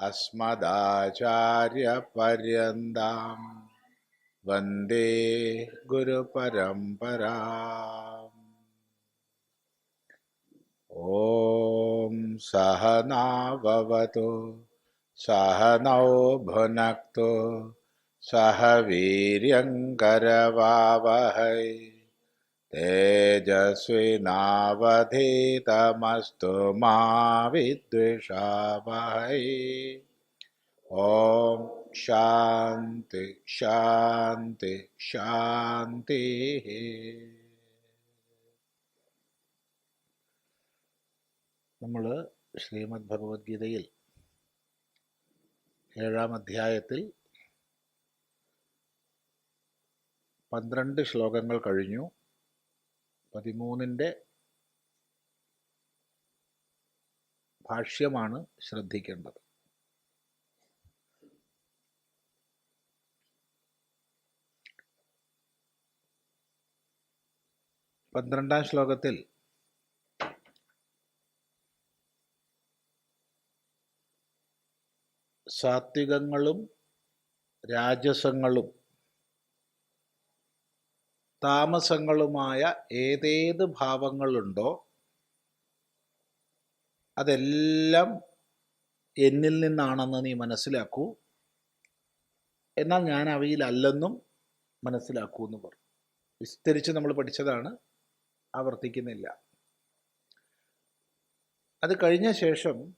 अस्मदाचार्यपर्यन्तां वन्दे गुरुपरम्पराम्। ॐ सहनाववतु सहनौ भुनक्तु सह वीर्यङ्करवावहै तेजस्विनावधीतमस्तु मा विद्विषावहै ॐ शान्ति शान्ति शान्तिः നമ്മൾ ശ്രീമദ് ഭഗവത്ഗീതയിൽ ഏഴാം അധ്യായത്തിൽ പന്ത്രണ്ട് ശ്ലോകങ്ങൾ കഴിഞ്ഞു പതിമൂന്നിന്റെ ഭാഷ്യമാണ് ശ്രദ്ധിക്കേണ്ടത്. പന്ത്രണ്ടാം ശ്ലോകത്തിൽ സാത്വികങ്ങളും രാജസങ്ങളും താമസങ്ങളുമായ ഏതേത് ഭാവങ്ങളുണ്ടോ അതെല്ലാം എന്നിൽ നിന്നാണെന്ന് നീ മനസ്സിലാക്കൂ. എന്നാൽ ഞാൻ അവയിലല്ലെന്നും മനസ്സിലാക്കൂ എന്ന് പറഞ്ഞു വിസ്തരിച്ച് നമ്മൾ പഠിച്ചതാണ് ആവർത്തിക്കുന്നില്ല. അത് കഴിഞ്ഞ ശേഷം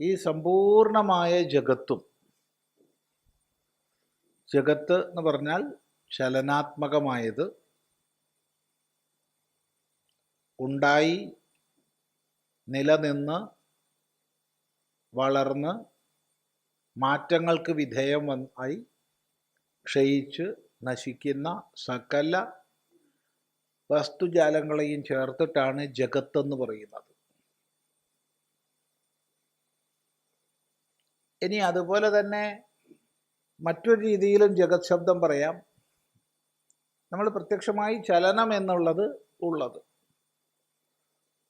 ഈ സമ്പൂർണമായ ജഗത്തും ജഗത്ത് എന്ന് പറഞ്ഞാൽ ചലനാത്മകമായത് ഉണ്ടായി നിലനിന്ന് വളർന്ന് മാറ്റങ്ങൾക്ക് വിധേയം ആയി ക്ഷയിച്ച് നശിക്കുന്ന സകല വസ്തുജാലങ്ങളെയും ചേർത്തിട്ടാണ് ജഗത്ത് എന്ന് പറയുന്നത്. ഇനി അതുപോലെ തന്നെ മറ്റൊരു രീതിയിലും ജഗത് ശബ്ദം പറയാം. നമ്മൾ പ്രത്യക്ഷമായി ചലനം എന്നുള്ളത് ഉള്ളത്.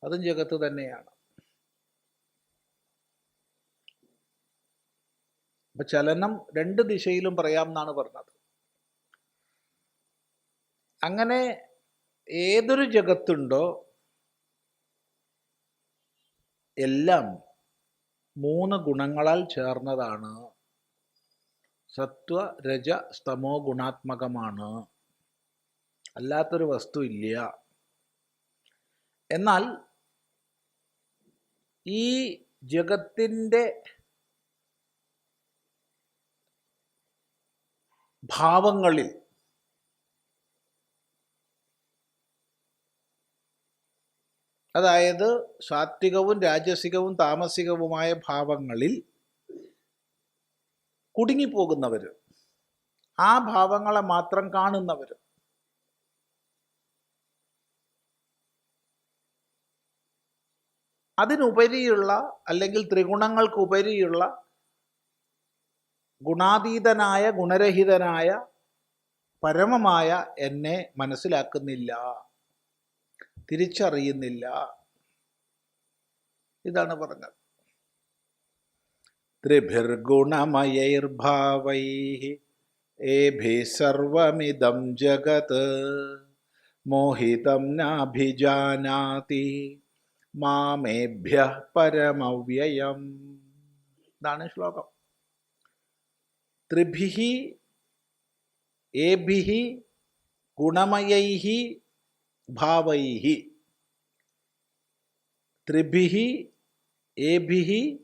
അതും ജഗത്ത് തന്നെയാണ്. അപ്പൊ ചലനം രണ്ട് ദിശയിലും പറയാം എന്നാണ് പറഞ്ഞത്. അങ്ങനെ ഏതൊരു ജഗത്തുണ്ടോ എല്ലാം മൂന്ന് ഗുണങ്ങളാൽ ചേർന്നതാണ്. സത്വ രജ സ്തമോ ഗുണാത്മകമാണ്. അല്ലാത്തൊരു വസ്തു ഇല്ല. എന്നാൽ ഈ ജഗത്തിന്റെ ഭാവങ്ങളിൽ അതായത് സാത്വികവും രാജസികവും താമസികവുമായ ഭാവങ്ങളിൽ കുടുങ്ങിപ്പോകുന്നവർ ആ ഭാവങ്ങളെ മാത്രം കാണുന്നവർ അതിനുപരിയുള്ള അല്ലെങ്കിൽ ത്രിഗുണങ്ങൾക്കുപരിയുള്ള ഗുണാതീതനായ ഗുണരഹിതനായ പരമമായ എന്നെ മനസ്സിലാക്കുന്നില്ല തിരിച്ചറിയുന്നില്ല. ഇതാണ് പറഞ്ഞത്. ത്രിഭിർഗുണമയൈർഭാവൈ ഏഭി സർവമിതം ജഗത് മോഹിതം നാഭിജാനാതി. മാമേഭ്യ പരമവ്യയം. ഇതാണ് ശ്ലോകം. ത്രിഭി ഏഭി ഗുണമയൈ ഭാവൈ. ത്രിഭി ഏഭി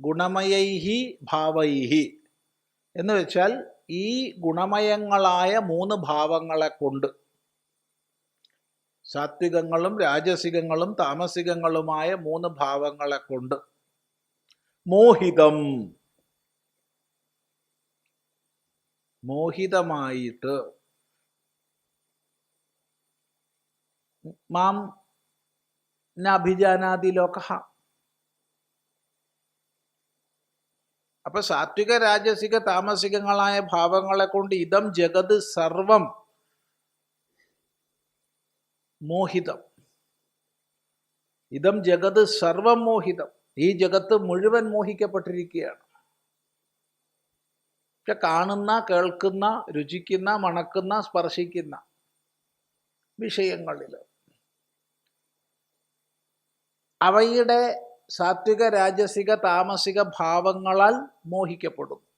ഗുണമയൈ ഭാവൈ. എന്ന് വെച്ചാൽ ഈ ഗുണമയങ്ങളായ മൂന്ന് ഭാവങ്ങളെ കൊണ്ട് സാത്വികങ്ങളും രാജസികങ്ങളും താമസികങ്ങളുമായ മൂന്ന് ഭാവങ്ങളെ കൊണ്ട്. മോഹിതം. മോഹിതമായിട്ട് മാം നഭിജാനാതി ലോക അപ്പൊ സാത്വിക രാജസിക താമസികങ്ങളായ ഭാവങ്ങളെ കൊണ്ട് ഇതം ജഗത് സർവം മോഹിതം. ഇതം ജഗത് സർവം മോഹിതം ഈ ജഗത്ത് മുഴുവൻ മോഹിക്കപ്പെട്ടിരിക്കുകയാണ്. പക്ഷെ കാണുന്ന കേൾക്കുന്ന രുചിക്കുന്ന മണക്കുന്ന സ്പർശിക്കുന്ന വിഷയങ്ങളിൽ അവയുടെ സാത്വിക രാജസിക താമസിക ഭാവങ്ങളാൽ മോഹിക്കപ്പെടുന്നു.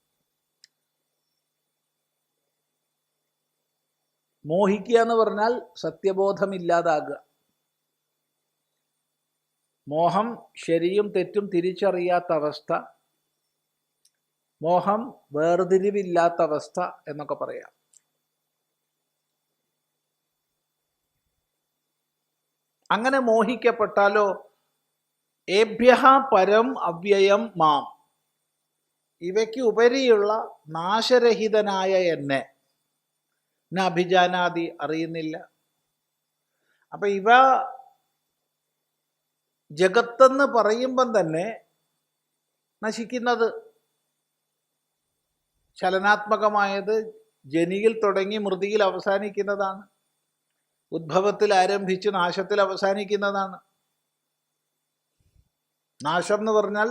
മോഹിക്കുക എന്ന് പറഞ്ഞാൽ സത്യബോധമില്ലാതാകുക. മോഹം ശരിയും തെറ്റും തിരിച്ചറിയാത്ത അവസ്ഥ. മോഹം വേർതിരിവില്ലാത്ത അവസ്ഥ എന്നൊക്കെ പറയാം. അങ്ങനെ മോഹിക്കപ്പെട്ടാലോ? ഏഭ്യ പരം അവ്യയം മാം. ഇവയ്ക്ക് ഉപരിയുള്ള നാശരഹിതനായ എന്നെ. അഭിജാനാദി അറിയുന്നില്ല. അപ്പൊ ഇവ ജഗത്തെന്ന് പറയുമ്പം തന്നെ നശിക്കുന്നത് ചലനാത്മകമായത് ജനിയിൽ തുടങ്ങി മൃതിയിൽ അവസാനിക്കുന്നതാണ്. ഉദ്ഭവത്തിൽ ആരംഭിച്ച് നാശത്തിൽ അവസാനിക്കുന്നതാണ്. നാശം എന്ന് പറഞ്ഞാൽ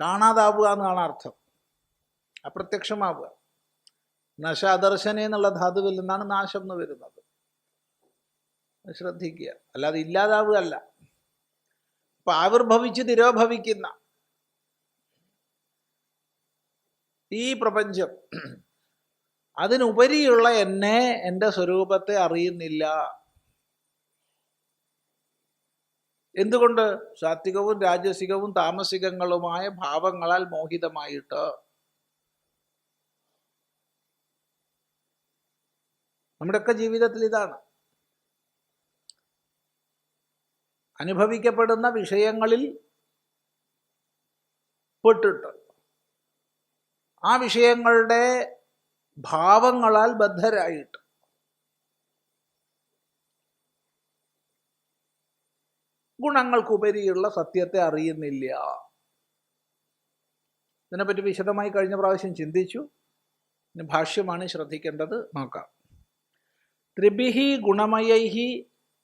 കാണാതാവുക എന്നാണ് അർത്ഥം. അപ്രത്യക്ഷമാവുക. നശ അദർശന എന്നുള്ള ധാതുവിൽ നിന്നാണ് നാശം എന്ന് വരുന്നത്. ശ്രദ്ധിക്കുക. അല്ലാതെ ഇല്ലാതാവുകയല്ല. അപ്പൊ ആവിർഭവിച്ച് തിരോഭവിക്കുന്ന ഈ പ്രപഞ്ചം അതിനുപരിയുള്ള എന്നെ എന്റെ സ്വരൂപത്തെ അറിയുന്നില്ല. എന്തുകൊണ്ട്? സാത്വികവും രാജസികവും താമസികങ്ങളുമായ ഭാവങ്ങളാൽ മോഹിതമായിട്ട് നമ്മുടെയൊക്കെ ജീവിതത്തിൽ ഇതാണ്. അനുഭവിക്കപ്പെടുന്ന വിഷയങ്ങളിൽ പെട്ടിട്ട് ആ വിഷയങ്ങളുടെ ഭാവങ്ങളാൽ ബദ്ധരായിട്ട് ഗുണങ്ങൾക്കുപരിയുള്ള സത്യത്തെ അറിയുന്നില്ല. ഇതിനെപ്പറ്റി വിശദമായി കഴിഞ്ഞ പ്രാവശ്യം ചിന്തിച്ചു. ഭാഷ്യമാണ് ശ്രദ്ധിക്കേണ്ടത്. നോക്കാം. ത്രിഭിഹി ഗുണമയൈഹി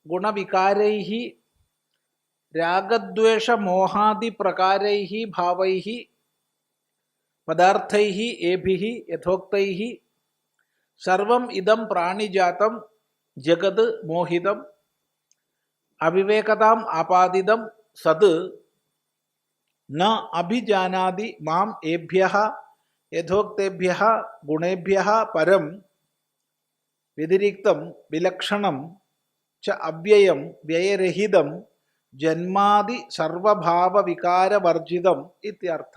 ഗുണവികാരൈഹി രാഗദ്വേഷ മോഹാദി പ്രകാരൈഹി ഭാവൈഹി പദാർത്ഥൈഹി ഏഭിഹി യഥോക്തൈഹി സർവം ഇതം പ്രാണിജാതം ജഗത് മോഹിതം അവിവേകതാം ആപാദിതം സത് ന അഭിജാനാതി മാം ഏഭ്യ യഥോക്തേഭ്യ ഗുണേഭ്യ പരം വ്യതിരിക്തം വിലക്ഷണം ച അവ്യയം വ്യയരഹിതം ജന്മാതി സർവഭാവവികാരവർജിതം ഇത്യർത്ഥ.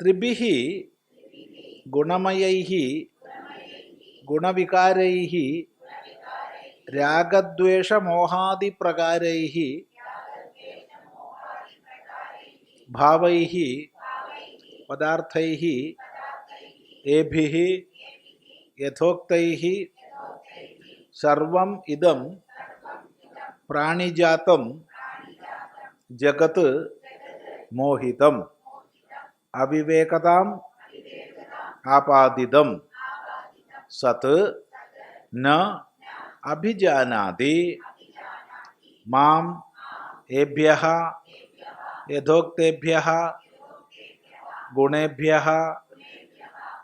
ത്രിഭിः ഗുണമയൈ ഗുണവികാരൈ രാഗദ്വേഷമോഹാദിപ്രകാരൈ ഭാവൈः പദാർത്ഥൈः ഏഭിः യഥോക്തൈः സർവം ഇദം പ്രാണിജാതം ജഗത് മോഹിതം അവിവേകതാം ആപാദിതം സത് ന അഭിജാനാതി മാം ഏഭ്യ യഥോക്തേഭ്യ ഗുണേഭ്യ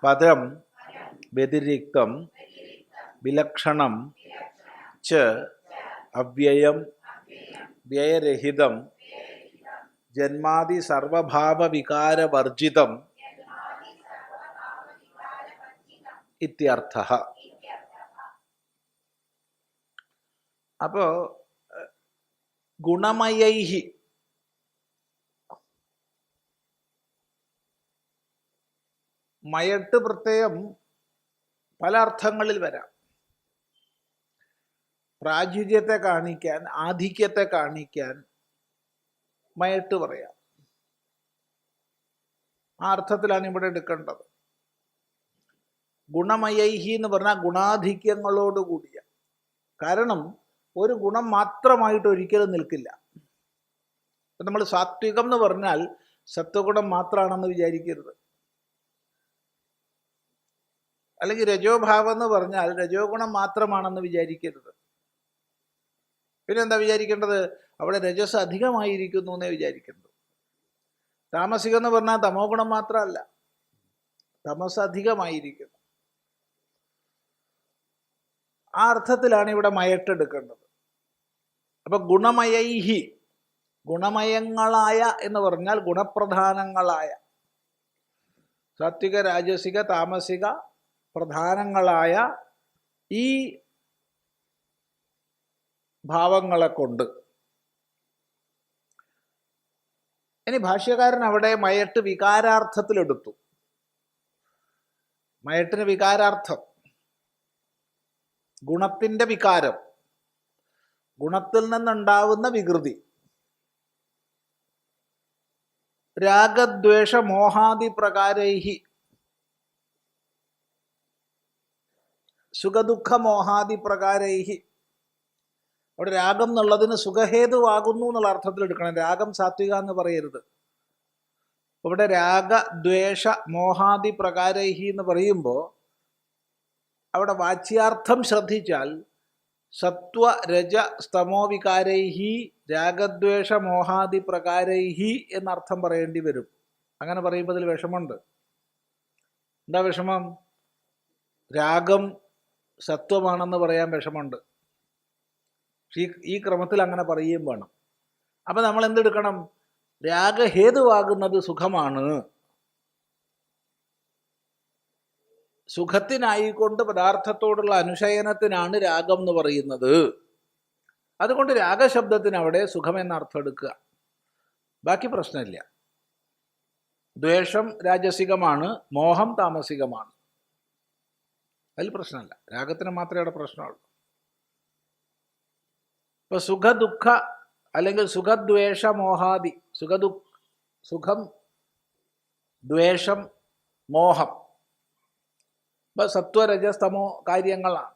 പദം വ്യതിരിക്തം വിലക്ഷണം ച അവ്യയം വ്യയരഹിതം ജന്മാതി സർവഭാവവികാരവർജിതം ഇത്യർത്ഥ. അപ്പോ ഗുണമയൈഹി മയട്ട് പ്രത്യയം പല അർത്ഥങ്ങളിൽ വരാം. പ്രാചുര്യത്തെ കാണിക്കാൻ ആധിക്യത്തെ കാണിക്കാൻ മയട്ട് പറയാം. ആ അർത്ഥത്തിലാണ് ഇവിടെ എടുക്കേണ്ടത്. ഗുണമയൈഹി എന്ന് പറഞ്ഞാൽ ഗുണാധിക്യങ്ങളോട് കൂടിയ. കാരണം ഒരു ഗുണം മാത്രമായിട്ട് ഒരിക്കലും നിൽക്കില്ല. നമ്മൾ സാത്വികം എന്ന് പറഞ്ഞാൽ സത്വഗുണം മാത്രമാണെന്ന് വിചാരിക്കരുത്. അല്ലെങ്കിൽ രജോഭാവം എന്ന് പറഞ്ഞാൽ രജോ ഗുണം മാത്രമാണെന്ന് വിചാരിക്കരുത്. പിന്നെന്താ വിചാരിക്കേണ്ടത്? അവിടെ രജസ് അധികമായിരിക്കുന്നു എന്നേ വിചാരിക്കേണ്ടത് താമസികം എന്ന് പറഞ്ഞാൽ തമോ ഗുണം മാത്രമല്ല. തമസ് അധികമായിരിക്കുന്നു. ആ അർത്ഥത്തിലാണ് ഇവിടെ മയട്ടെടുക്കേണ്ടത്. അപ്പൊ ഗുണമയൈഹി ഗുണമയങ്ങളായ എന്ന് പറഞ്ഞാൽ ഗുണപ്രധാനങ്ങളായ. സാത്വിക രാജസിക താമസിക പ്രധാനങ്ങളായ ഈ ഭാവങ്ങളെ കൊണ്ട് ഇനി ഭാഷ്യകാരൻ അവിടെ മയട്ട് വികാരാർത്ഥത്തിലെടുത്തു. മയട്ടിന് വികാരാർത്ഥം. ഗുണത്തിന്റെ വികാരം. ഗുണത്തിൽ നിന്നുണ്ടാവുന്ന വികൃതി. രാഗദ്വേഷ മോഹാദി പ്രകാരൈഹി സുഖദുഃഖ മോഹാദി പ്രകാരൈഹി അവിടെ രാഗം എന്നുള്ളതിന് സുഖഹേതുവാകുന്നു എന്നുള്ള അർത്ഥത്തിൽ എടുക്കണം. രാഗം സാത്വിക എന്ന് പറയരുത്. ഇവിടെ രാഗ ദ്വേഷ മോഹാദി പ്രകാരൈഹി എന്ന് പറയുമ്പോൾ അവിടെ വാച്യാർത്ഥം ശ്രദ്ധിച്ചാൽ സത്വ രജ സ്തമോ വികാരൈഹി രാഗദ്വേഷ മോഹാദി പ്രകാരൈഹി എന്നർത്ഥം പറയേണ്ടി വരും. അങ്ങനെ പറയുമ്പോൾ അതിൽ വിഷമമുണ്ട്. എന്താ വിഷമം? രാഗം സത്വമാണെന്ന് പറയാൻ വിഷമമുണ്ട്. ഈ ഈ ക്രമത്തിൽ അങ്ങനെ പറയുകയും വേണം. അപ്പം നമ്മൾ എന്തെടുക്കണം? രാഗഹേതുവാകുന്നത് സുഖമാണ്. സുഖത്തിനായിക്കൊണ്ട് പദാർത്ഥത്തോടുള്ള അനുശയനത്തിനാണ് രാഗം എന്ന് പറയുന്നത്. അതുകൊണ്ട് രാഗശബ്ദത്തിന് അവിടെ സുഖം എന്ന അർത്ഥം എടുക്കുക ബാക്കി പ്രശ്നമില്ല. ദ്വേഷം രാജസികമാണ് മോഹം താമസികമാണ്. അതിൽ പ്രശ്നമല്ല. രാഗത്തിന് മാത്രമേ അവിടെ പ്രശ്നമുള്ളൂ. ഇപ്പൊ സുഖദുഃഖ അല്ലെങ്കിൽ സുഖദ്വേഷ മോഹാദി സുഖദു സുഖം ദ്വേഷം മോഹം. ഇപ്പൊ സത്വരജസ്തമോ കാര്യങ്ങളാണ്.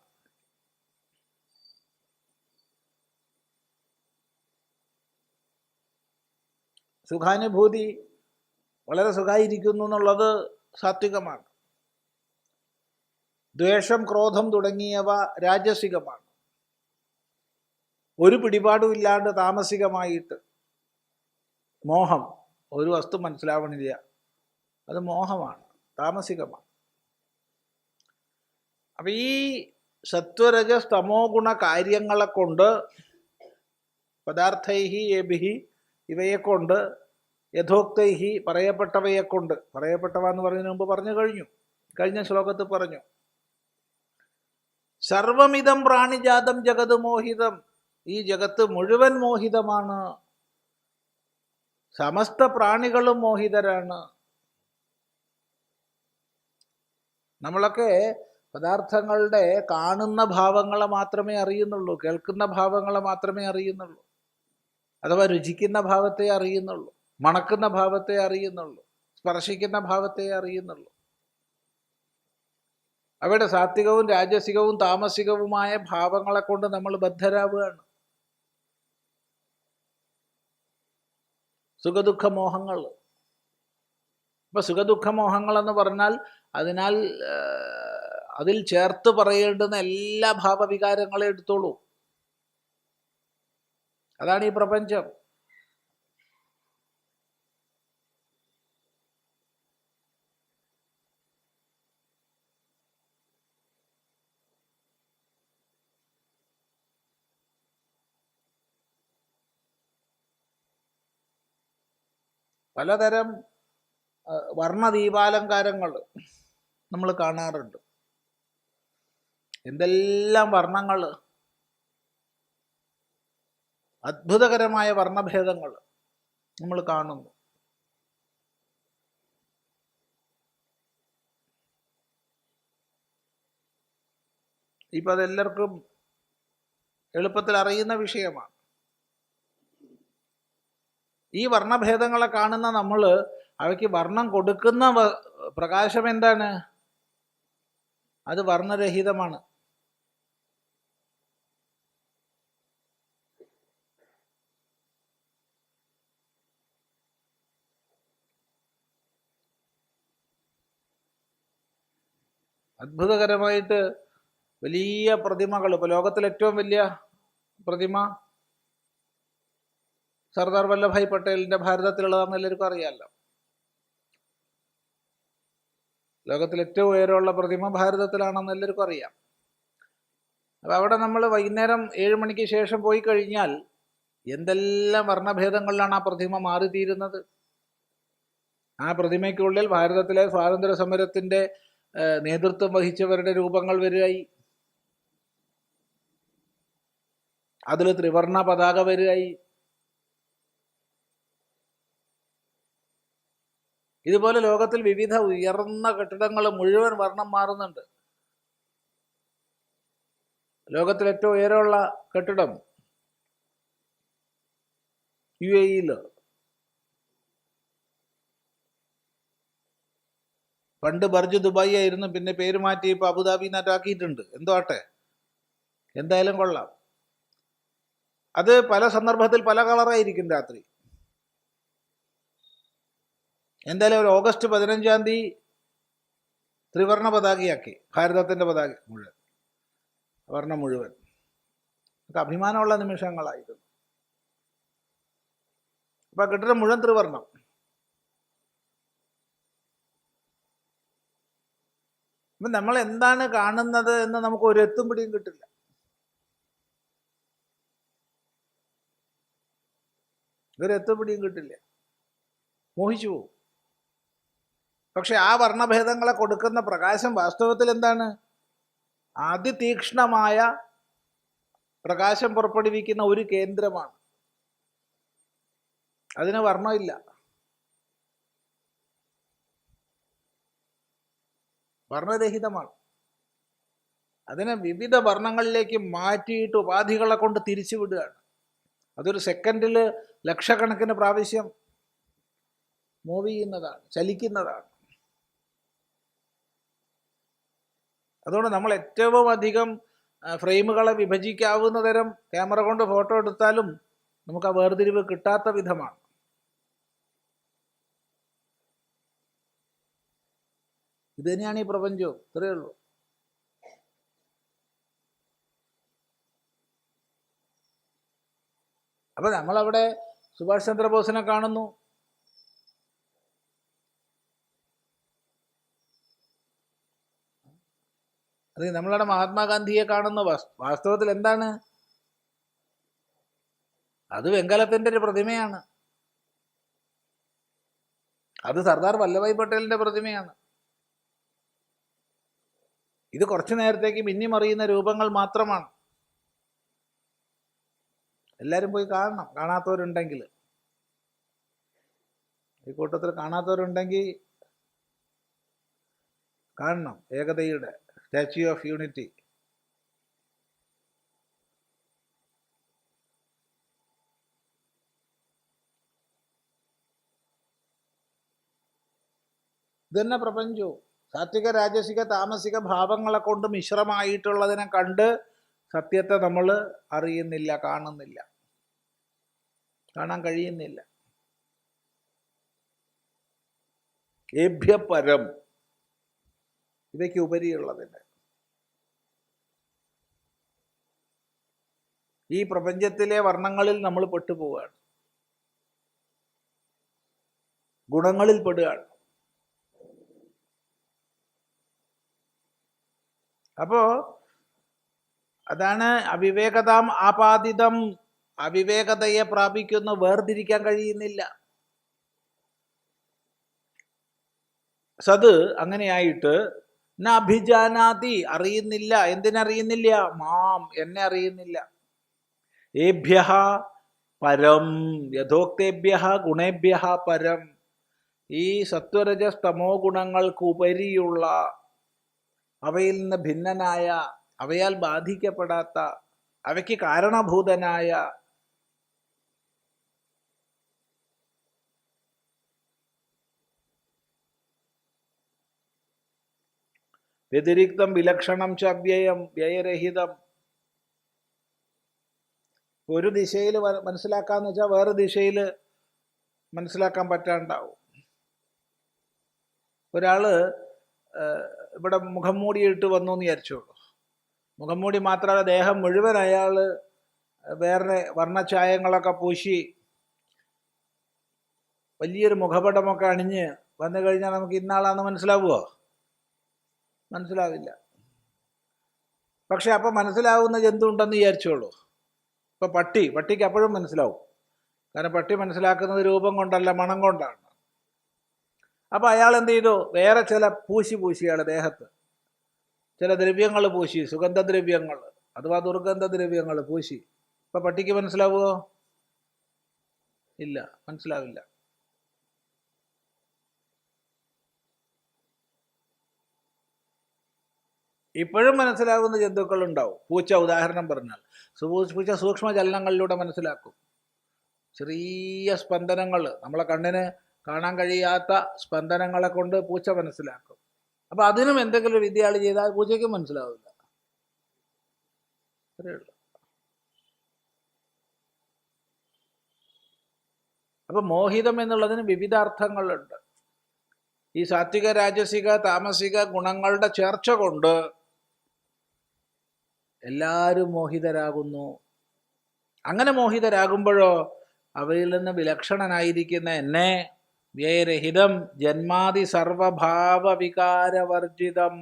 സുഖാനുഭൂതി വളരെ സുഖമായിരിക്കുന്നു എന്നുള്ളത് സാത്വികമാണ്. ദ്വേഷം ക്രോധം തുടങ്ങിയവ രാജസികമാണ്. ഒരു പിടിപാടും ഇല്ലാണ്ട് താമസികമായിട്ട് മോഹം. ഒരു വസ്തു മനസ്സിലാവണില്ല. അത് മോഹമാണ് താമസികമാണ്. അപ്പൊ ഈ സത്വരജ സ്തമോ ഗുണ കാര്യങ്ങളെ കൊണ്ട് പദാർത്ഥൈഹി ഏഭിഹി ഇവയെ കൊണ്ട് യഥോക്തൈഹി പറയപ്പെട്ടവയെ കൊണ്ട് പറയപ്പെട്ടവ എന്ന് പറയുന്നതിന് മുമ്പ് പറഞ്ഞു കഴിഞ്ഞു. കഴിഞ്ഞ ശ്ലോകത്തിൽ പറഞ്ഞു. സർവമിതം പ്രാണിജാതം ജഗത് മോഹിതം. ഈ ജഗത്ത് മുഴുവൻ മോഹിതമാണ്. സമസ്ത പ്രാണികളും മോഹിതരാണ്. നമ്മളൊക്കെ പദാർത്ഥങ്ങളുടെ കാണുന്ന ഭാവങ്ങളെ മാത്രമേ അറിയുന്നുള്ളൂ കേൾക്കുന്ന ഭാവങ്ങളെ മാത്രമേ അറിയുന്നുള്ളൂ അഥവാ രുചിക്കുന്ന ഭാവത്തെ അറിയുന്നുള്ളൂ മണക്കുന്ന ഭാവത്തെ അറിയുന്നുള്ളൂ സ്പർശിക്കുന്ന ഭാവത്തെ അറിയുന്നുള്ളൂ. അവയുടെ സാത്വികവും രാജസികവും താമസികവുമായ ഭാവങ്ങളെ കൊണ്ട് നമ്മൾ ബദ്ധരാവുകയാണ്. സുഖദുഃഖ മോഹങ്ങൾ ഇപ്പൊ സുഖദുഃഖ മോഹങ്ങൾ എന്ന് പറഞ്ഞാൽ അതിനാൽ അതിൽ ചേർത്ത് പറയേണ്ടുന്ന എല്ലാ ഭാവവികാരങ്ങളെ എടുത്തോളൂ. അതാണ് ഈ പ്രപഞ്ചം. പലതരം വർണദീപാലങ്കാരങ്ങൾ നമ്മൾ കാണാറുണ്ട്. എന്തെല്ലാം വർണങ്ങൾ? അത്ഭുതകരമായ വർണഭേദങ്ങൾ നമ്മൾ കാണുന്നു. ഇപ്പം അതെല്ലാവർക്കും എളുപ്പത്തിൽ അറിയുന്ന വിഷയമാണ്. ഈ വർണഭേദങ്ങളെ കാണുന്ന നമ്മൾ അവയ്ക്ക് വർണം കൊടുക്കുന്ന പ്രകാശം എന്താണ്? അത് വർണരഹിതമാണ്. അത്ഭുതകരമായിട്ട് വലിയ പ്രതിമകൾ ഇപ്പോൾ ലോകത്തിലെ ഏറ്റവും വലിയ പ്രതിമ സർദാർ വല്ലഭായ് പട്ടേലിന്റെ ഭാരതത്തിലുള്ളതാണെന്ന് എല്ലാവർക്കും അറിയാമല്ലോ ലോകത്തിൽ ഏറ്റവും ഉയരമുള്ള പ്രതിമ ഭാരതത്തിലാണെന്ന് എല്ലാവർക്കും അറിയാം. അപ്പോൾ അവിടെ നമ്മൾ വൈകുന്നേരം ഏഴ് മണിക്ക് ശേഷം പോയി കഴിഞ്ഞാൽ എന്തെല്ലാം വർണഭേദങ്ങളിലാണ് ആ പ്രതിമ മാറിത്തീരുന്നത്? ആ പ്രതിമയ്ക്കുള്ളിൽ ഭാരതത്തിലെ സ്വാതന്ത്ര്യ സമരത്തിന്റെ നേതൃത്വം വഹിച്ചവരുടെ രൂപങ്ങൾ വരികയായി. അതിൽ ത്രിവർണ പതാക വരികയായി. ഇതുപോലെ ലോകത്തിൽ വിവിധ ഉയർന്ന കെട്ടിടങ്ങൾ മുഴുവൻ വർണം മാറുന്നുണ്ട്. ലോകത്തിൽ ഏറ്റവും ഉയരമുള്ള കെട്ടിടം യു എയിൽ പണ്ട് ബർജ് ദുബായി ആയിരുന്നു പിന്നെ പേര് മാറ്റി ഇപ്പൊ അബുദാബി നാറ്റാക്കിയിട്ടുണ്ട് എന്തോ ആട്ടെ? എന്തായാലും കൊള്ളാം. അത് പല സന്ദർഭത്തിൽ പല കളറായിരിക്കും രാത്രി. എന്തായാലും ഒരു ഓഗസ്റ്റ് പതിനഞ്ചാം തീയതി ത്രിവർണ പതാകയാക്കി ഭാരതത്തിന്റെ പതാക മുഴുവൻ. വർണം മുഴുവൻ. അഭിമാനമുള്ള നിമിഷങ്ങളായിരുന്നു. അപ്പൊ കിട്ടുന്ന മുഴുവൻ ത്രിവർണം അപ്പൊ നമ്മൾ എന്താണ് കാണുന്നത് എന്ന് നമുക്ക് ഒരു എത്തും പിടിയും കിട്ടില്ല. എത്തും പിടിയും കിട്ടില്ല. മോഹിച്ചു പോകും പക്ഷെ ആ വർണഭേദങ്ങളെ കൊടുക്കുന്ന പ്രകാശം വാസ്തവത്തിൽ എന്താണ്? അതിതീക്ഷ്ണമായ പ്രകാശം പുറപ്പെടുവിക്കുന്ന ഒരു കേന്ദ്രമാണ്. അതിന് വർണമില്ല. വർണരഹിതമാണ്. അതിനെ വിവിധ വർണങ്ങളിലേക്ക് മാറ്റിയിട്ട് ഉപാധികളെ കൊണ്ട് തിരിച്ചു വിടുകയാണ്. അതൊരു സെക്കൻഡിൽ ലക്ഷക്കണക്കിന് പ്രാവശ്യം മൂവ് ചെയ്യുന്നതാണ് ചലിക്കുന്നതാണ്. അതുകൊണ്ട് നമ്മൾ ഏറ്റവും അധികം ഫ്രെയിമുകളെ വിഭജിക്കാവുന്ന തരം ക്യാമറ കൊണ്ട് ഫോട്ടോ എടുത്താലും നമുക്ക് ആ വേർതിരിവ് കിട്ടാത്ത വിധമാണ്. ഇത് തന്നെയാണ് ഈ പ്രപഞ്ചവും ഇത്രയേ ഉള്ളൂ. അപ്പൊ നമ്മളവിടെ സുഭാഷ് ചന്ദ്രബോസിനെ കാണുന്നു. അത് നമ്മളവിടെ മഹാത്മാഗാന്ധിയെ കാണുന്ന വാസ്തവത്തിൽ എന്താണ്? അത് വെങ്കലത്തിന്റെ ഒരു പ്രതിമയാണ്. അത് സർദാർ വല്ലഭായ് പട്ടേലിന്റെ പ്രതിമയാണ്. ഇത് കുറച്ചു നേരത്തേക്ക് മിന്നിമറിയുന്ന രൂപങ്ങൾ മാത്രമാണ്. എല്ലാരും പോയി കാണണം കാണാത്തവരുണ്ടെങ്കിൽ. ഈ കൂട്ടത്തിൽ കാണാത്തവരുണ്ടെങ്കിൽ കാണണം ഏകതയുടെ. സ്റ്റാച്യു ഓഫ് യൂണിറ്റി ഇതന്നെ പ്രപഞ്ചവും സാത്വിക രാജസിക താമസിക ഭാവങ്ങളെ കൊണ്ട് മിശ്രമായിട്ടുള്ളതിനെ കണ്ട് സത്യത്തെ നമ്മൾ അറിയുന്നില്ല കാണുന്നില്ല. കാണാൻ കഴിയുന്നില്ല. ഏഭ്യപരം. ഇവയ്ക്ക് ഉപരിയുള്ളതിന്. ഈ പ്രപഞ്ചത്തിലെ വർണങ്ങളിൽ നമ്മൾ പെട്ടുപോവുകയാണ്. ഗുണങ്ങളിൽ പെടുകയാണ്. അപ്പോ അതാണ് അവിവേകതാം ആപാദിതം. അവിവേകതയെ പ്രാപിക്കുന്ന വേർതിരിക്കാൻ കഴിയുന്നില്ല. സത് അങ്ങനെയായിട്ട് അഭിജാനാതി അറിയുന്നില്ല. എന്തിനറിയുന്നില്ല? മാം എന്നെ അറിയുന്നില്ല. ഏഭ്യ പരം യഥോക്തേഭ്യ ഗുണേഭ്യ പരം. ഈ സത്വരജസ്തമോ ഗുണങ്ങൾക്ക് ഉപരിയുള്ള അവയിൽ നിന്ന് ഭിന്നനായ അവയാൽ ബാധിക്കപ്പെടാത്ത അവയ്ക്ക് കാരണഭൂതനായ വ്യതിരിക്തം വിലക്ഷണം ച വ്യയരഹിതം ഒരു ദിശയിൽ മനസ്സിലാക്കാന്ന് വെച്ചാൽ വേറെ ദിശയിൽ മനസ്സിലാക്കാൻ പറ്റാണ്ടാവും. ഒരാൾ ഇവിടെ മുഖം മൂടിയിട്ട് വന്നു എന്ന് വിചാരിച്ചോളൂ. മുഖം മൂടി മാത്രമല്ല ദേഹം മുഴുവൻ അയാൾ വേറെ വർണഛായങ്ങളൊക്കെ പൂശി വലിയൊരു മുഖപടമൊക്കെ അണിഞ്ഞ് വന്നു കഴിഞ്ഞാൽ നമുക്ക് ഇന്നാളാന്ന് മനസ്സിലാവുമോ മനസ്സിലാവില്ല. പക്ഷെ അപ്പം മനസ്സിലാവുന്ന ജന്തു ഉണ്ടെന്ന് വിചാരിച്ചോളൂ. ഇപ്പൊ പട്ടി പട്ടിക്ക് അപ്പോഴും മനസ്സിലാവും. കാരണം പട്ടി മനസ്സിലാക്കുന്നത് രൂപം കൊണ്ടല്ല മണം കൊണ്ടാണ്. അപ്പൊ അയാൾ എന്ത് ചെയ്തു? വേറെ ചില പൂശി പൂശി ദേഹത്ത്. ചില ദ്രവ്യങ്ങൾ പൂശി സുഗന്ധദ്രവ്യങ്ങൾ അഥവാ ദുർഗന്ധദ്രവ്യങ്ങൾ പൂശി. ഇപ്പൊ പട്ടിക്ക് മനസ്സിലാവുമോ ഇല്ല മനസ്സിലാവില്ല. ഇപ്പോഴും മനസ്സിലാകുന്ന ജന്തുക്കൾ ഉണ്ടാവും പൂച്ച ഉദാഹരണം പറഞ്ഞാൽ. പൂച്ച സൂക്ഷ്മ ചലനങ്ങളിലൂടെ മനസ്സിലാക്കും. ചെറിയ സ്പന്ദനങ്ങൾ നമ്മളെ കണ്ണിന് കാണാൻ കഴിയാത്ത സ്പന്ദനങ്ങളെ കൊണ്ട് പൂച്ച മനസ്സിലാക്കും. അപ്പൊ അതിനും എന്തെങ്കിലും ഒരു വിദ്യാളി ചെയ്താൽ പൂച്ചയ്ക്കും മനസ്സിലാവില്ല. അപ്പൊ മോഹിതം എന്നുള്ളതിന് വിവിധ അർത്ഥങ്ങളുണ്ട്. ഈ സാത്വിക രാജസിക താമസിക ഗുണങ്ങളുടെ ചേർച്ച കൊണ്ട് എല്ലാവരും മോഹിതരാകുന്നു. അങ്ങനെ മോഹിതരാകുമ്പോഴോ അവയിൽ നിന്ന് വിലക്ഷണനായിരിക്കുന്ന എന്നെ വ്യയരഹിതം ജന്മാതി സർവഭാവ വികാരവർജിതം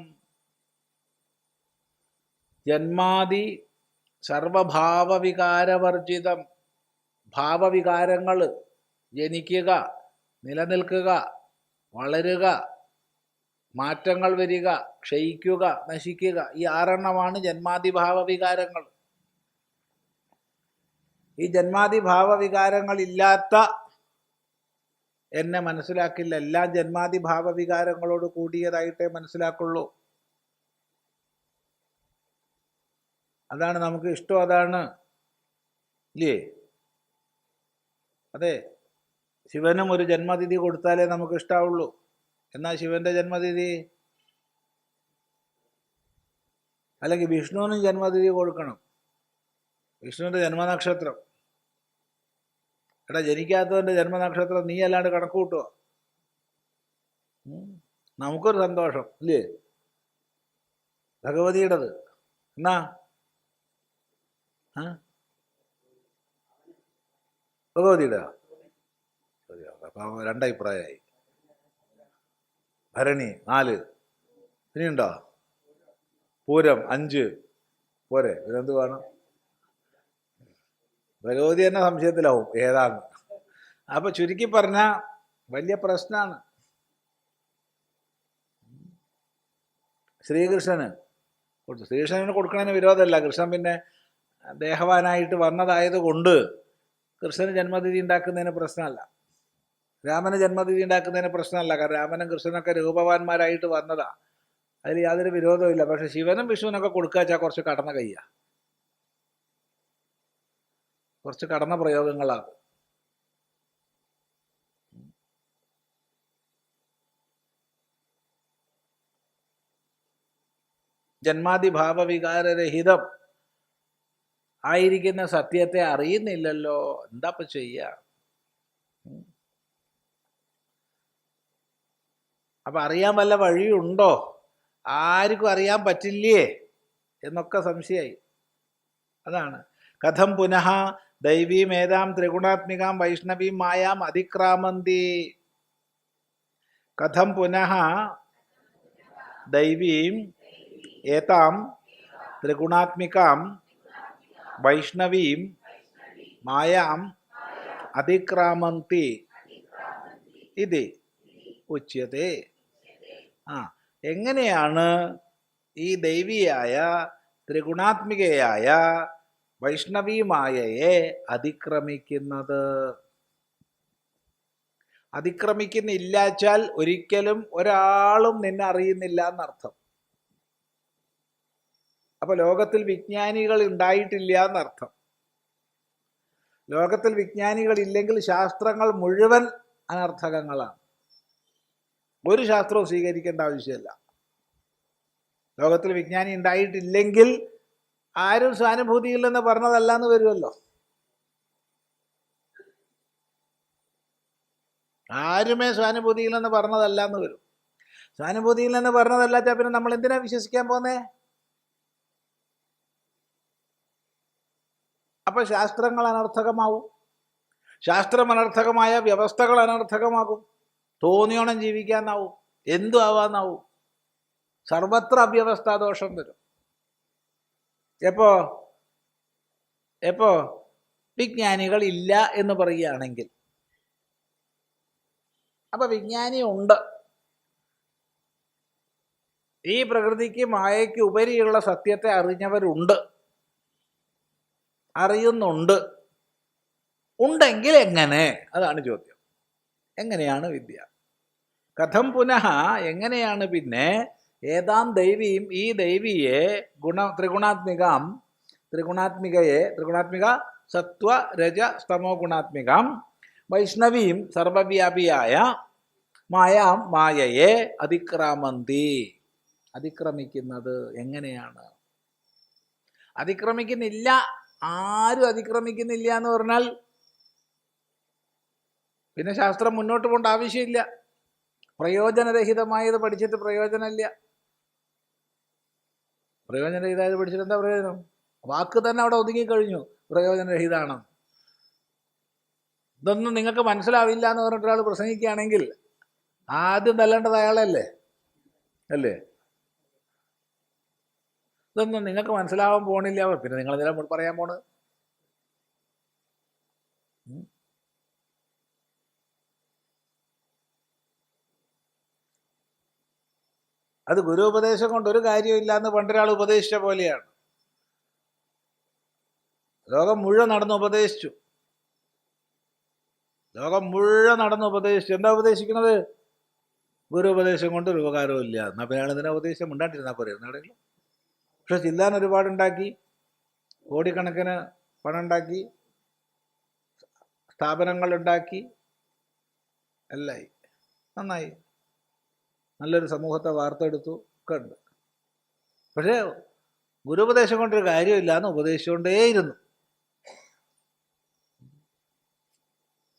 ജന്മാതി സർവഭാവ വികാരവർജിതം ഭാവവികാരങ്ങൾ ജനിക്കുക നിലനിൽക്കുക വളരുക മാറ്റങ്ങൾ വരിക ക്ഷയിക്കുക നശിക്കുക ഈ ആറെണ്ണമാണ് ജന്മാതിഭാവ വികാരങ്ങൾ. ഈ ജന്മാതിഭാവ വികാരങ്ങൾ ഇല്ലാത്ത എന്നെ മനസ്സിലാക്കില്ല. എല്ലാ ജന്മാതിഭാവ വികാരങ്ങളോട് കൂടിയതായിട്ടേ മനസ്സിലാക്കുള്ളൂ. അതാണ് നമുക്ക് ഇഷ്ടം അതാണ് ഇല്ലേ? അതെ ശിവനും ഒരു ജന്മതിഥി കൊടുത്താലേ നമുക്ക് ഇഷ്ടാവുള്ളൂ. എന്നാ ശിവന്റെ ജന്മതിഥി? അല്ലെങ്കിൽ വിഷ്ണുവിനും ജന്മതിഥി കൊടുക്കണം. വിഷ്ണുവിന്റെ ജന്മനക്ഷത്രം. എടാ ജനിക്കാത്തവന്റെ ജന്മനക്ഷത്രം നീ അല്ലാണ്ട് കണക്ക് കൂട്ടുക നമുക്കൊരു സന്തോഷം ഇല്ലേ? ഭഗവതിയുടേത്. എന്നാ? ഭഗവതിയുടെ? അപ്പൊ രണ്ടഭിപ്രായമായി. ഭരണി നാല്. ഇനിയുണ്ടോ? പൂരം അഞ്ച്. പോരെ ഇതെന്ത് വേണം ഭഗവതി തന്നെ സംശയത്തിലാവും ഏതാണ് അപ്പൊ ചുരുക്കി പറഞ്ഞ വലിയ പ്രശ്നമാണ് ശ്രീകൃഷ്ണന് കൊടുത്തു. ശ്രീകൃഷ്ണന് കൊടുക്കണതിന് വിരോധമല്ല. കൃഷ്ണൻ പിന്നെ ദേഹവാനായിട്ട് വന്നതായത് കൊണ്ട് കൃഷ്ണന് ജന്മതിഥി ഉണ്ടാക്കുന്നതിന് പ്രശ്നമല്ല. രാമന് ജന്മതിഥി ഉണ്ടാക്കുന്നതിന് പ്രശ്നമല്ല. കാരണം രാമനും കൃഷ്ണനൊക്കെ രൂപവാന്മാരായിട്ട് വന്നതാ. അതിൽ യാതൊരു വിരോധവും ഇല്ല. പക്ഷെ ശിവനും വിഷ്ണുവിനൊക്കെ കൊടുക്കുക വെച്ചാൽ കുറച്ച് കടന്ന കയ്യ. കുറച്ച് കടന്ന പ്രയോഗങ്ങളാണ് ജന്മാതിഭാവവികാരരഹിതം ആയിരിക്കുന്ന സത്യത്തെ അറിയുന്നില്ലല്ലോ. എന്താ ചെയ്യ? അപ്പൊ അറിയാൻ വല്ല വഴിയുണ്ടോ? ആർക്കും അറിയാൻ പറ്റില്ലേ? എന്നൊക്കെ സംശയമായി. അതാണ്. കഥം പുനഃ ദൈവീമേതാം ത്രിഗുണാത്മികാം വൈഷ്ണവീം മായാം അതിക്രാമന്തി. കഥം പുനഃ ദൈവീം ഏതാം ത്രിഗുണാത്മികാം വൈഷ്ണവീം മായാം അതിക്രാമന്തി. ഇത് ഉച്യത്തെ ആ എങ്ങനെയാണ് ഈ ദൈവിയായ ത്രിഗുണാത്മികയായ വൈഷ്ണവി മായയെ അതിക്രമിക്കുന്നത്? അതിക്രമിക്കുന്നില്ലാച്ചാൽ ഒരിക്കലും ഒരാളും നിന്നെ അറിയുന്നില്ല എന്നർത്ഥം അപ്പൊ ലോകത്തിൽ വിജ്ഞാനികൾ ഉണ്ടായിട്ടില്ല എന്നർത്ഥം ലോകത്തിൽ വിജ്ഞാനികൾ ഇല്ലെങ്കിൽ ശാസ്ത്രങ്ങൾ മുഴുവൻ അനർത്ഥകങ്ങളാണ്. ഒരു ശാസ്ത്രവും സ്വീകരിക്കേണ്ട ആവശ്യമില്ല. ലോകത്തിൽ വിജ്ഞാനി ഉണ്ടായിട്ടില്ലെങ്കിൽ ആരും സ്വാനുഭൂതിയില്ലെന്ന് പറഞ്ഞതല്ല എന്ന് വരുമല്ലോ. ആരുമേ സ്വാനുഭൂതിയില്ലെന്ന് പറഞ്ഞതല്ല എന്ന് വരും. സ്വാനുഭൂതിയില്ലെന്ന് പറഞ്ഞതല്ലാത്ത പിന്നെ നമ്മൾ എന്തിനാ വിശ്വസിക്കാൻ പോന്നേ? അപ്പൊ ശാസ്ത്രങ്ങൾ അനർത്ഥകമാവും. ശാസ്ത്രം അനർത്ഥകമായ വ്യവസ്ഥകൾ അനർത്ഥകമാകും. തോന്നിയോണം ജീവിക്കാനാവും എന്തു ആവാന്നാവും? സർവത്ര അവ്യവസ്ഥാദോഷം വരും. എപ്പോ? എപ്പോ? വിജ്ഞാനികൾ ഇല്ല എന്ന് പറയുകയാണെങ്കിൽ. അപ്പൊ വിജ്ഞാനി ഉണ്ട്. ഈ പ്രകൃതിക്ക് മായയ്ക്ക് ഉപരിയുള്ള സത്യത്തെ അറിഞ്ഞവരുണ്ട്. അറിയുന്നുണ്ട്. ഉണ്ടെങ്കിൽ എങ്ങനെ? അതാണ് ചോദ്യം. എങ്ങനെയാണ് വിദ്യ? കഥം പുനഃ എങ്ങനെയാണ് പിന്നെ ഏതാം ദൈവിയും ഈ ദൈവിയെ ഗുണ ത്രിഗുണാത്മികം ത്രിഗുണാത്മികയെ ത്രിഗുണാത്മിക സത്വ രജ സ്തമോ ഗുണാത്മികം വൈഷ്ണവിയും സർവവ്യാപിയായ മായാം മായയെ അതിക്രാമന്തി. അതിക്രമിക്കുന്നത് എങ്ങനെയാണ്? അതിക്രമിക്കുന്നില്ല. ആരും അതിക്രമിക്കുന്നില്ല എന്ന് പറഞ്ഞാൽ പിന്നെ ശാസ്ത്രം മുന്നോട്ട് പോകേണ്ട ആവശ്യമില്ല. പ്രയോജനരഹിതമായത് പഠിച്ചിട്ട് പ്രയോജനമില്ല. പ്രയോജനരഹിതമായത് പഠിച്ചിട്ട് എന്താ പ്രയോജനം? വാക്ക് തന്നെ അവിടെ ഒതുങ്ങിക്കഴിഞ്ഞു പ്രയോജനരഹിതമാണ്. ഇതൊന്നും നിങ്ങൾക്ക് മനസ്സിലാവില്ല എന്ന് പറഞ്ഞിട്ട് ഒരാൾ പ്രസംഗിക്കുകയാണെങ്കിൽ ആദ്യം തല്ലേണ്ടത് അയാളല്ലേ? അല്ലേ? ഇതൊന്നും നിങ്ങൾക്ക് മനസ്സിലാവാൻ പോണില്ല. പിന്നെ നിങ്ങൾ എന്തിനാ പറയാൻ പോണ് അത് ഗുരു ഉപദേശം കൊണ്ട് ഒരു കാര്യമില്ല എന്ന് പണ്ടൊരാൾ ഉപദേശിച്ച പോലെയാണ്. ലോകം മുഴുവൻ നടന്ന് ഉപദേശിച്ചു. ലോകം മുഴുവൻ നടന്ന് ഉപദേശിച്ചു. എന്താ ഉപദേശിക്കുന്നത്? ഗുരു ഉപദേശം കൊണ്ട് ഒരു ഉപകാരവും ഇല്ല എന്നാ പിന്നെ ഇതിനെ ഉപദേശം? ഉണ്ടാണ്ടിരുന്നാ പോരെ? പക്ഷെ ചില്ലാൻ ഒരുപാടുണ്ടാക്കി. കോടിക്കണക്കിന് പണം ഉണ്ടാക്കി സ്ഥാപനങ്ങൾ ഉണ്ടാക്കി എല്ലായി നന്നായി. നല്ലൊരു സമൂഹത്തെ വാർത്തെടുത്തു ഒക്കെ ഉണ്ട് പക്ഷേ ഗുരുപദേശം കൊണ്ടൊരു കാര്യമില്ല എന്ന് ഉപദേശിച്ചുകൊണ്ടേയിരുന്നു.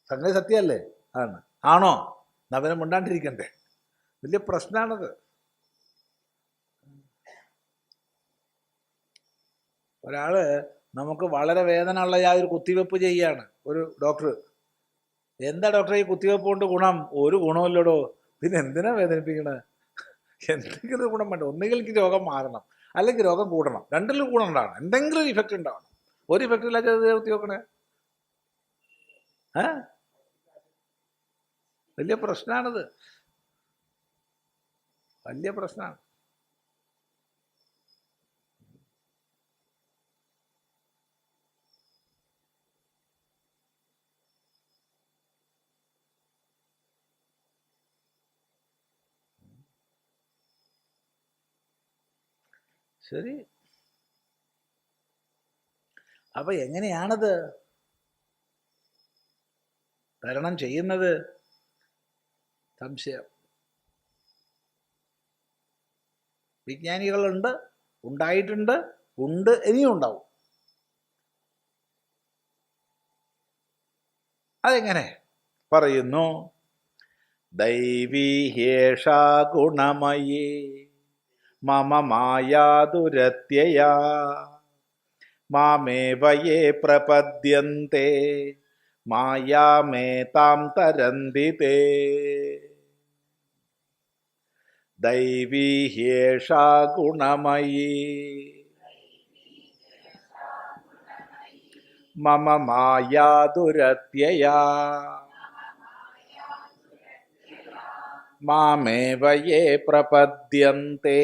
സംഗതി സത്യമല്ലേ? ആണ്. ആണോ? നവനം ഉണ്ടാണ്ടിരിക്കണ്ടേ വലിയ പ്രശ്നമാണത് ഒരാൾ നമുക്ക് വളരെ വേദന ഉള്ള യാതൊരു കുത്തിവെപ്പ് ചെയ്യാണ് ഒരു ഡോക്ടർ എന്താ ഡോക്ടറെ ഈ കുത്തിവെപ്പ് കൊണ്ട് ഗുണം? ഒരു ഗുണമില്ലടോ പിന്നെ എന്തിനാ വേദനിപ്പിക്കണത് എന്തെങ്കിലും ഗുണം വേണ്ട. ഒന്നുകിൽ എനിക്ക് രോഗം മാറണം. അല്ലെങ്കിൽ രോഗം കൂടണം. രണ്ടിലും ഗുണം ഉണ്ടാവണം എന്തെങ്കിലും ഇഫക്റ്റ് ഉണ്ടാവണം. ഒരു ഇഫക്റ്റ് ഇല്ലാതെ നോക്കണേ ഏ? വലിയ പ്രശ്നമാണത് വലിയ പ്രശ്നമാണ് ശരി. അപ്പൊ എങ്ങനെയാണത്? തരണം ചെയ്യുന്നത്? സംശയം. വിജ്ഞാനികളുണ്ട് ഉണ്ടായിട്ടുണ്ട് ഉണ്ട് ഇനിയും ഉണ്ടാവും. അതെങ്ങനെ? പറയുന്നു ദൈവീഹേഷ ഗുണമയേ മമ മായാതുരത്യയാ. മാമേവയേ പ്രപദ്യന്തേ. മായാമേതാം തരന്തി തേ. ദൈവീ ഹ്യേഷാ ഗുണമയീ. മമ മായാതുരത്യയാ. മാമേവ യേ പ്രപദ്യന്തെ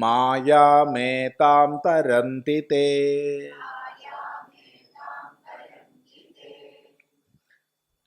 മായാമേതാം തരന്തി തേ